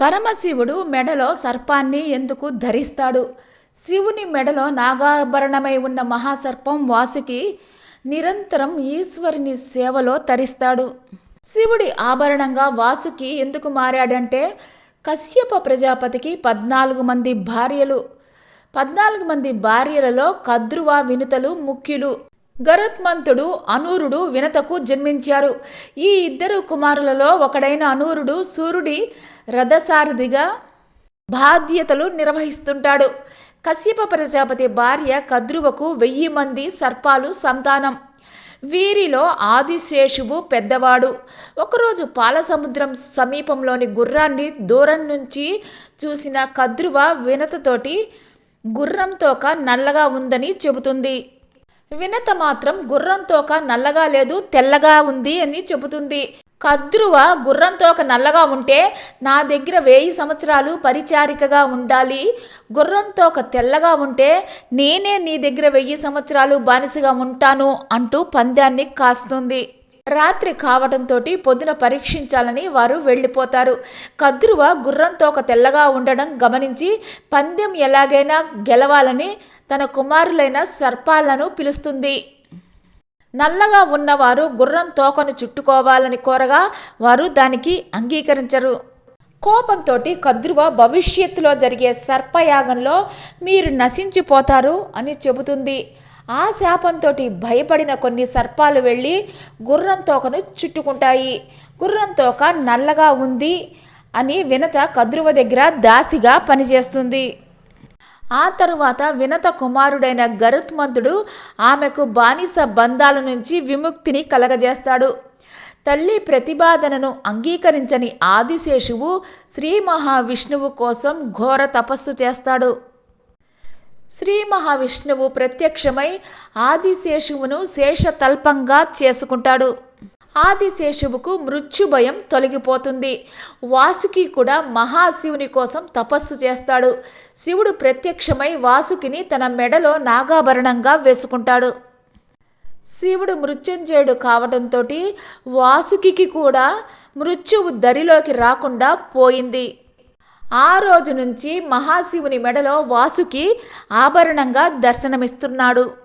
పరమశివుడు మెడలో సర్పాన్ని ఎందుకు ధరిస్తాడు? శివుని మెడలో నాగాభరణమై ఉన్న మహాసర్పం వాసుకి నిరంతరం ఈశ్వరుని సేవలో తరిస్తాడు. శివుడి ఆభరణంగా వాసుకి ఎందుకు మారాడంటే కశ్యప ప్రజాపతికి పద్నాలుగు మంది భార్యలు. పద్నాలుగు మంది భార్యలలో కద్రువ వినుతలు ముఖ్యులు. గరుత్మంతుడు అనూరుడు వినతకు జన్మించారు. ఈ ఇద్దరు కుమారులలో ఒకడైన అనూరుడు సూర్యుడి రథసారథిగా బాధ్యతలు నిర్వహిస్తుంటాడు. కశ్యప ప్రజాపతి భార్య కద్రువకు వెయ్యి మంది సర్పాలు సంతానం. వీరిలో ఆదిశేషువు పెద్దవాడు. ఒకరోజు పాలసముద్రం సమీపంలోని గుర్రాన్ని దూరం నుంచి చూసిన కద్రువ వినతతోటి గుర్రం తోక నల్లగా ఉందని చెబుతుంది. వినత మాత్రం గుర్రం తోక నల్లగా లేదు తెల్లగా ఉంది అని చెబుతుంది. కద్రువ గుర్రం తోక నల్లగా ఉంటే నా దగ్గర వెయ్యి సంవత్సరాలు పరిచారికగా ఉండాలి. గుర్రం తోక తెల్లగా ఉంటే నేనే నీ దగ్గర వెయ్యి సంవత్సరాలు బానిసగా ఉంటాను అంటూ పందాన్ని కాస్తుంది. రాత్రి కావడంతో పొద్దున పరీక్షించాలని వారు వెళ్ళిపోతారు. కద్రువ గుర్రం తోక తెల్లగా ఉండడం గమనించి పందెం ఎలాగైనా గెలవాలని తన కుమారులైన సర్పాలను పిలుస్తుంది. నల్లగా ఉన్నవారు గుర్రం తోకను చుట్టుకోవాలని కోరగా వారు దానికి అంగీకరించరు. కోపంతో కద్రువ భవిష్యత్తులో జరిగే సర్పయాగంలో మీరు నశించిపోతారు అని చెబుతుంది. ఆ శాపంతో భయపడిన కొన్ని సర్పాలు వెళ్ళి గుర్రం తోకను చుట్టుకుంటాయి. గుర్రం తోక నల్లగా ఉంది అని వినత కద్రువ దగ్గర దాసిగా పనిచేస్తుంది. ఆ తరువాత వినత కుమారుడైన గరుత్మంతుడు ఆమెకు బానిస బంధాల నుంచి విముక్తిని కలగజేస్తాడు. తల్లి ప్రతిపాదనను అంగీకరించని ఆదిశేషువు శ్రీ మహావిష్ణువు కోసం ఘోర తపస్సు చేస్తాడు. శ్రీ మహావిష్ణువు ప్రత్యక్షమై ఆదిశేషువును శేషతల్పంగా చేసుకుంటాడు. ఆదిశేషువుకు మృత్యుభయం తొలగిపోతుంది. వాసుకి కూడా మహాశివుని కోసం తపస్సు చేస్తాడు. శివుడు ప్రత్యక్షమై వాసుకిని తన మెడలో నాగాభరణంగా వేసుకుంటాడు. శివుడు మృత్యుంజయుడు కావడంతో వాసుకి కూడా మృత్యువు దరిలోకి రాకుండా పోయింది. ఆ రోజు నుంచి మహాశివుని మెడలో వాసుకి ఆభరణంగా దర్శనమిస్తున్నాడు.